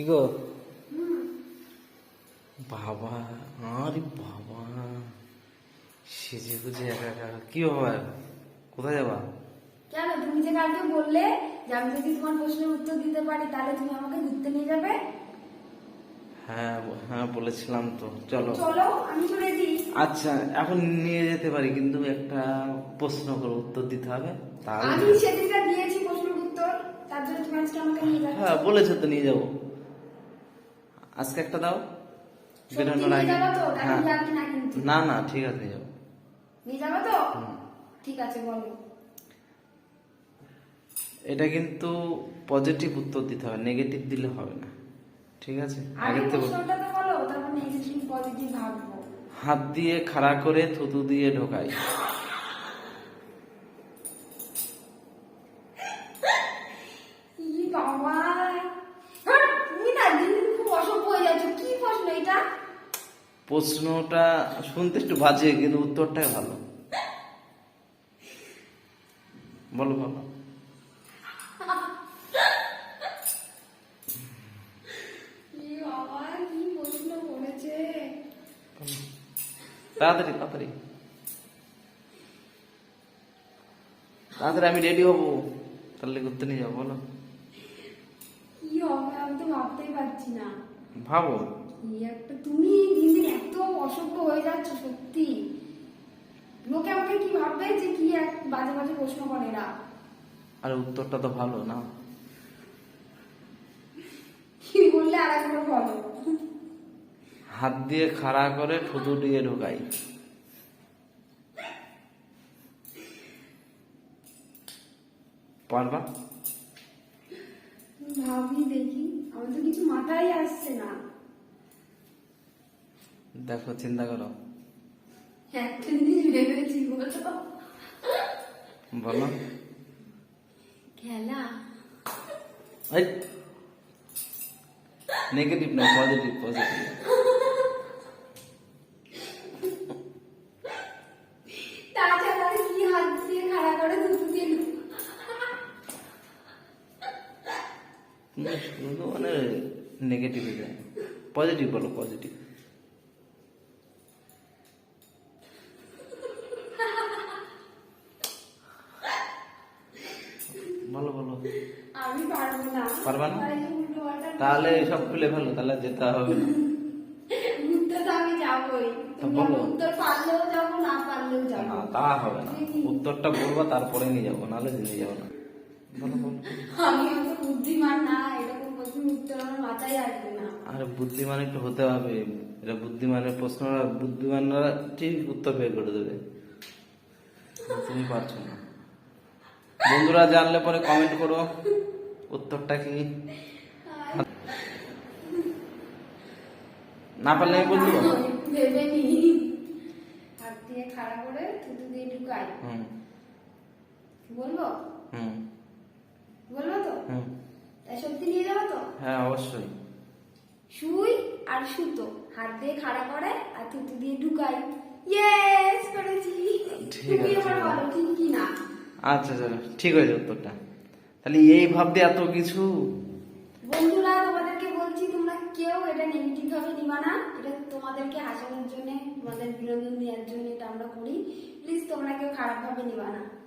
কি গো? বাবা আরে বাবা। সেজে গুজে একা একা। কি ব্যাপার? কোথায় যাবা? কেন? তুমি যে কালকে বললে যে আমি যদি তোমার প্রশ্নের উত্তর দিতে পারি তাহলে তুমি আমাকে ঘুরতে নিয়ে যাবে? হ্যাঁ হ্যাঁ বলেছিলাম তো। চলো। চলো আমি তো রেডি আচ্ছা এখন নিয়ে যেতে পারি কিন্তু একটা প্রশ্ন করে উত্তর দিতে হবে তাহলে আমি সেদিনটা দিয়েছি প্রশ্নের উত্তর তার জন্য তুমি আজকে আমাকে নিয়ে যাচ্ছ। হ্যাঁ বলেছ তো নিয়ে যাব। আজকে একটা দাও। বেরোনোর আগে হ্যাঁ। না না ঠিক আছে যাব নিয়ে যাব তো? ঠিক আছে বলো। এটা কিন্তু পজিটিভ উত্তর দিতে হবে নেগেটিভ দিলে হবে না। ঠিক আছে? আগে তো বলো তারপর নেগেটিভ পজিটিভ ভাববো হাত দিয়ে খাড়া করে থুতু দিয়ে ঢোকাই। প্রশ্নটা শুনতে একটু বাজে কিন্তু উত্তরটাই ভালো। বলো বলো। তাড়াতাড়ি তাড়াতাড়ি। তাড়াতাড়ি আমি রেডি হব। তাহলে ঘুরতে নিয়ে যাব বলো। কি হবে? আমি তো ভাবতেই পারছি না। ভাবো। একটা তুমি দিন দিন এত অসভ্য হয়ে যাচ্ছ সত্যি। লোকে আমাকে কি ভাববে যে কি এক বাজে বাজে প্রশ্ন করে এরা? আর উত্তরটা তো ভালো না? কি বললে আর একবার বলো। হাত দিয়ে খাড়া করে থুতু দিয়ে ঢোকাই। পারবা? ভাবি দেখি আমার তো কিছু মাথায় আসছে না। দেখো চিন্তা করো। বলো। খেলা। নেগেটিভ না পজিটিভ পজিটিভ শুধু মানে নেগেটিভ পজিটিভ বলো পজিটিভ বলো বলো আমি পারব না। পারবা না? তাহলে সব খুলে ফেলো তাহলে যেতে হবে তো তা তা হবে না। উত্তরটা বলব তারপরে নিয়ে যাব নাহলে নিয়ে যাব না। আমি অত বুদ্ধিমান না এরকম প্রশ্ন উত্তর আমার মাথায় আসবে না। আরে বুদ্ধিমান একটু হতে হবে। এটা বুদ্ধিমানের প্রশ্ন বুদ্ধিমানরা ঠিক উত্তর বের করে দেবে। তুমি পারছ না। বন্ধুরা জানলে পরে কমেন্ট করো। উত্তরটা কি? না পারলে আমি বলতে পারব ভেবে নি হাত দিয়ে খাড়া করে থুতু দিয়ে ঢুকাই। হুম। বলব? হুম। বলব তো? হুম। তাই সত্যি নিয়ে যাব তো? হ্যাঁ অবশ্যই। সুই আর সুতো হাত দিয়ে খাড়া করে আর থুতু দিয়ে ঢুকাই। ইয়েস করেছি। ঠিক আছে। ঠিক কি না আচ্ছা স্যার ঠিক হয়েছে উত্তরটা। তাহলে এই ভাবতে এত কিছু? বন্ধুরা, তোমাদেরকে বলছি, তোমরা কেউ এটা নেগেটিভ ভাবে নিবা না। এটা তোমাদেরকে হাসানোর জন্য, তোমাদের বিনোদন দেওয়ার জন্য এটা আমরা করি। প্লিজ তোমরা কেউ খারাপ ভাবে নিবা না।